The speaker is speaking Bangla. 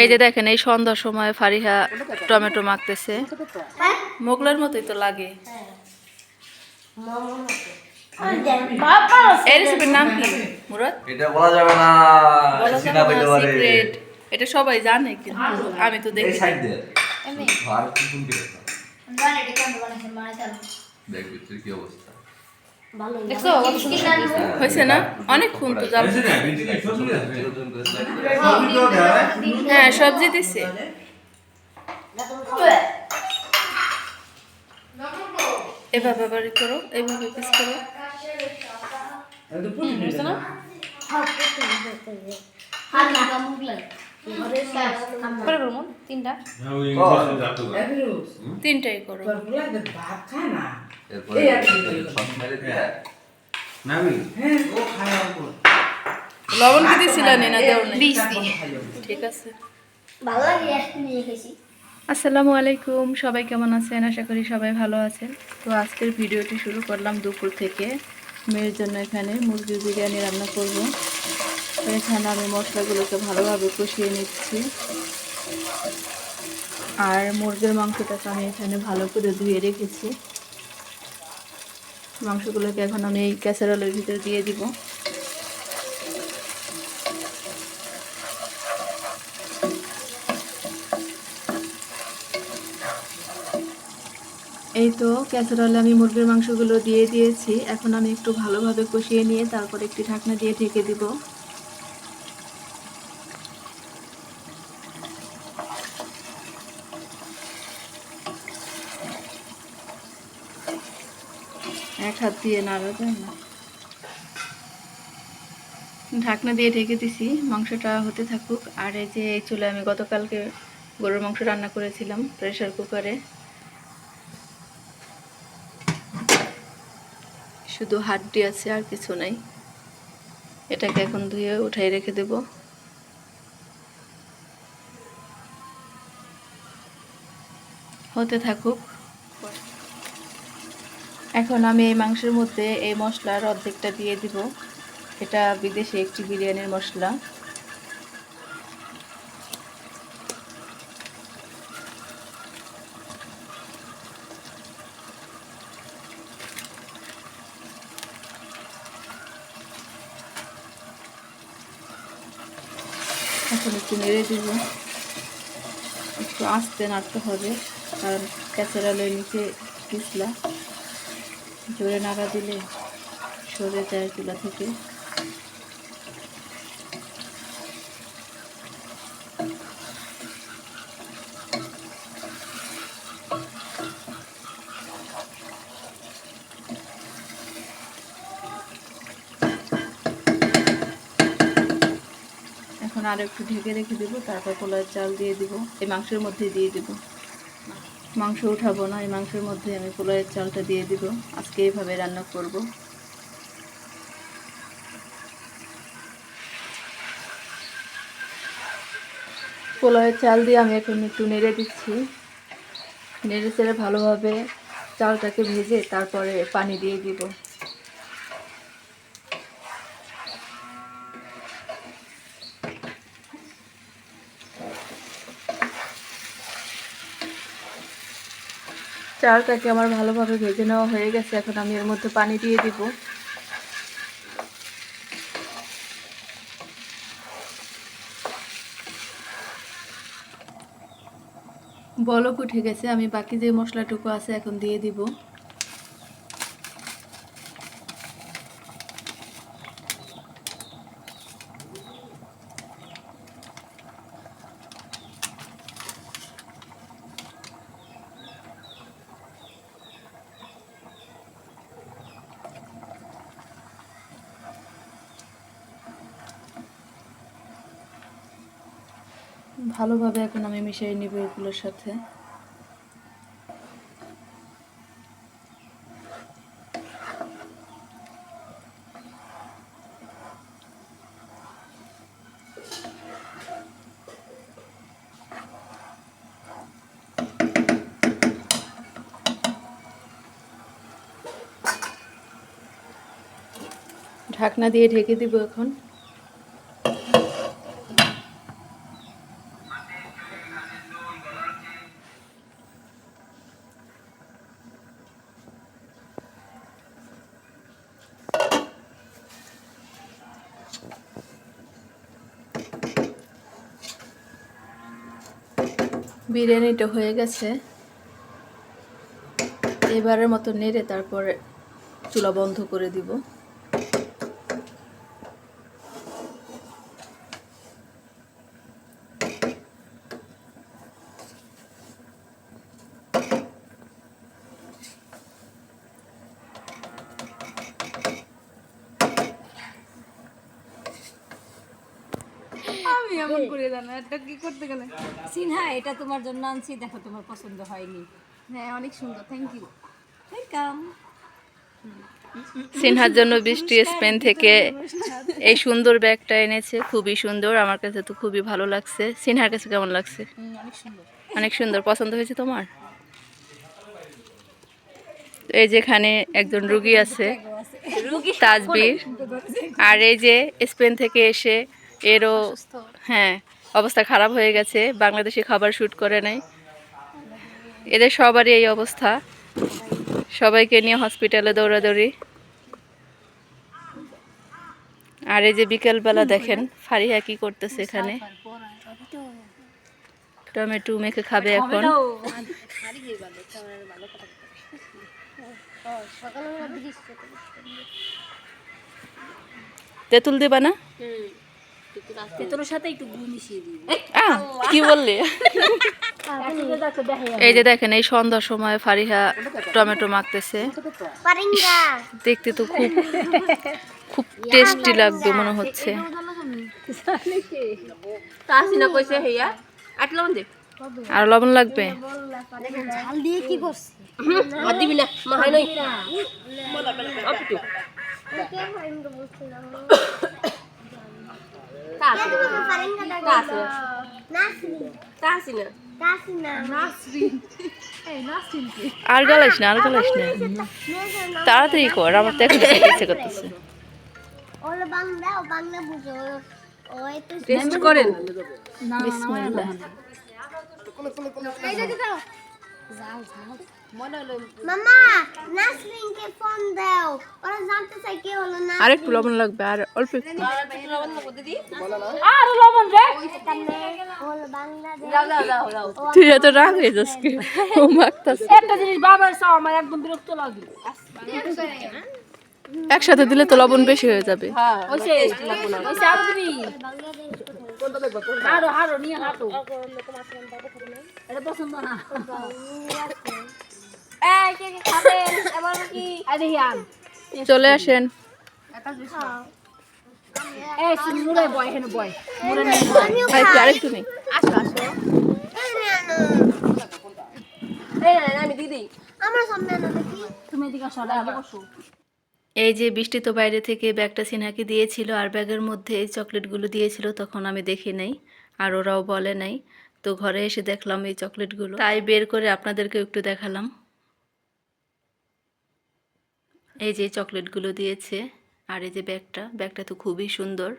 এই যে দেখেন এই সন্ধ্যার সময় ফারিহা টমেটো মাখতেছে। মোগলার মতোই তো লাগে। এই রেসিপির নাম কি মুরাদ? এটা বলা যাবে না বলা পেতে পারে। এটা সবাই জানে কিন্তু আমি তো এই দেখি সাইড দিয়ে। আর কি কোন দিকে? দেখ ভিতরে কি অবস্থা? দেখছ? হয়েছে না? অনেকক্ষণ তো। হ্যাঁ সবজি দিছে। এভাবে বাড়ি করো এইভাবে পিস করো। বুঝছ না? করে করব? তিনটা? তিনটাই করো। এরপরে সব মেরে দিয়ে লবণ কি দিছিলেন না দেও নাই। ঠিক আছে। ভালো লাগে আসসালামু আলাইকুম। সবাই কেমন আছেন? আশা করি সবাই ভালো আছেন। তো আজকের ভিডিওটি শুরু করলাম দুপুর থেকে। মেয়ের জন্য এখানে মুরগির বিরিয়ানি রান্না করব। এখানে আমি মশলাগুলোকে ভালোভাবে কষিয়ে নিচ্ছি। আর মুরগির মাংসটাকে আমি এখানে ভালো করে ধুয়ে রেখেছি। মাংসগুলোকে এখন আমি এই ক্যাসারোলের ভিতরে দিয়ে দিব। এই তো ক্যাসারোলে আমি মুরগির মাংসগুলো দিয়ে দিয়েছি। এখন আমি একটু ভালোভাবে কষিয়ে নিয়ে তারপর একটি ঢাকনা দিয়ে ঢেকে দিব। হাত দিয়ে নাড়া যায় না? ঢাকনা দিয়ে ঢেকে দিছি, মাংসটা হতে থাকুক। আর এই যে চুলে আমি গতকালকে গরুর মাংস রান্না করেছিলাম প্রেসার কুকারে। শুধু হাড্ডি আছে, আর কিছু নাই। এটাকে এখন ধুয়ে উঠাই রেখে দেব। হতে থাকুক। এখন আমি এই মাংসের মধ্যে এই মশলার অর্ধেকটা দিয়ে দিব। এটা বিদেশে একটি বিরিয়ানির মশলা। এখন একটু নেড়ে দিব। একটু আস্তে নাড়তে হবে, কারণ ক্যাচেরালের নিচে পিছলা। জোরে নাড়া দিলে সরে যায় চুলা থেকে। এখন আর একটু ঢেকে রেখে দেবো, তারপর পোলার চাল দিয়ে দিব, এই মাংসের মধ্যে দিয়ে দিব। মাংস উঠাবো না, এই মাংসের মধ্যে আমি পোলাওয়ের চালটা দিয়ে দিব। আজকে এইভাবে রান্না করব। পোলাওয়ের চাল দিয়ে আমি এখন একটু নেড়ে দিচ্ছি। নেড়ে চেড়ে ভালোভাবে চালটাকে ভেজে তারপরে পানি দিয়ে দিব। চালটাকে আমার ভালোভাবে ভেজে নেওয়া হয়ে গেছে, এখন আমি এর মধ্যে পানি দিয়ে দিব। বলক উঠে গেছে, আমি বাকি যে মশলাটুকু আছে এখন দিয়ে দিব। ভালোভাবে এখন আমি মিশিয়ে নিব এগুলোর সাথে। ঢাকনা দিয়ে ঢেকে দিব এখন। বিরিয়ানিটা হয়ে গেছে। এবারের মতো নেড়ে তারপরে চুলা বন্ধ করে দিব। এমন করে জানো এটা কি করতে গেলে? সিনহা এটা তোমার জন্য আনছি। দেখো তোমার পছন্দ হয়নি। হ্যাঁ অনেক সুন্দর। থ্যাংক ইউ ওয়েলকাম সিনহার জন্য বৃষ্টি স্পেন থেকে এই সুন্দর ব্যাগটা এনেছে। খুবই সুন্দর। আমার কাছে তো খুবই ভালো লাগছে। সিনহার কাছে কেমন লাগছে? অনেক সুন্দর। অনেক সুন্দর। পছন্দ হয়েছে তোমার? এই যেখানে একজন রুগী আছে তাজবির। আর এই যে স্পেন থেকে এসে এরও হ্যাঁ অবস্থা খারাপ হয়ে গেছে বাংলাদেশি খাবার শ্যুট করে নাই। এদের সবারই এই অবস্থা। সবাইকে নিয়ে হসপিটালে দৌড়াদৌড়ি। আর এই যে বিকেলবেলা দেখেন ফারিহা কি করতেছে এখানে? টমেটো মেখে খাবে এখন। তেঁতুল দিবা না? তোর সাথে একটু গু মিশিয়ে দিই আহ, কি বললি? এই যে দেখেন এই সন্ধ্যার সময় ফারিহা টমেটো মাখতেছে। দেখতে তো খুব খুব টেস্টি লাগবে মনে হচ্ছে। তাসিনা কইছে হেয়া আটলাম দে। আর লবণ লাগবে? ঝাল দিয়ে কি করছিস না আর গালাইস না আর গালাইস না তাড়াতাড়ি কর আমার তো এখন ইচ্ছে করতেছে করেন বিসমিল্লাহ মামা নাসরিনকে ফোন দাও ওরা জানতে চাই কে হলো না আর একটু লবণ লাগবে আর অল্প একটু। যাও যাও তুই এত রাগ হয়ে ও মাখতাছে একটা জিনিস বাবার আমার একদম বিরক্ত লাগে। একসাথে দিলে তো লবণ বেশি হয়ে যাবে। হ্যাঁ ওইসে ওইসে আরও দিবি হারো হারো নিয়ে হাঁটো। পছন্দ না। চলে আসেন। এই শুন মুরে বয় এখানে বয়। মুরে ভাই একটু আরেকটু নেই। এই না আমি দিদি। আমার সামনে আনো দেখি তুমি এদিকে সরা আগে বসো। এই যে বৃষ্টি তো বাইরে থেকে ব্যাগটা সিনহাকে দিয়েছিল আর ব্যাগের মধ্যে এই চকলেটগুলো দিয়েছিল তখন আমি দেখি নাই আর ওরাও বলে নাই। তো ঘরে এসে দেখলাম এই চকলেটগুলো। তাই বের করে আপনাদেরকে একটু দেখালাম। এই যে চকলেটগুলো দিয়েছে আর এই যে ব্যাগটা ব্যাগটা তো খুবই সুন্দর।